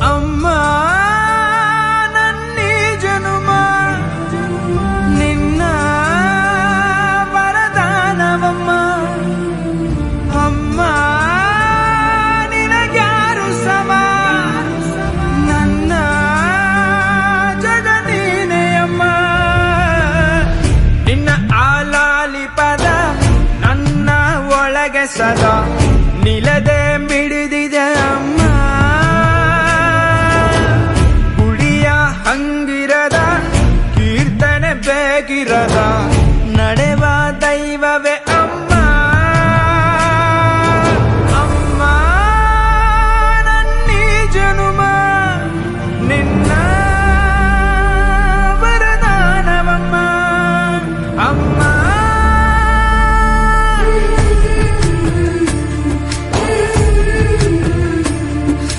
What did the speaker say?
ಅಮ್ಮ, ನನ್ನಿ ಜನುಮ, ನಿನ್ನ ವರದಾನವಮ್ಮ. ಅಮ್ಮ, ನಿನಗ್ಯಾರು ಸಮ, ನನ್ನ ಜಗ ನೀನೇ ಅಮ್ಮ ನಿನ್ನ ಆಲಾಲಿ ಪದ ನನ್ನ ಒಳಗೆ ಸದಾ बेगिरदा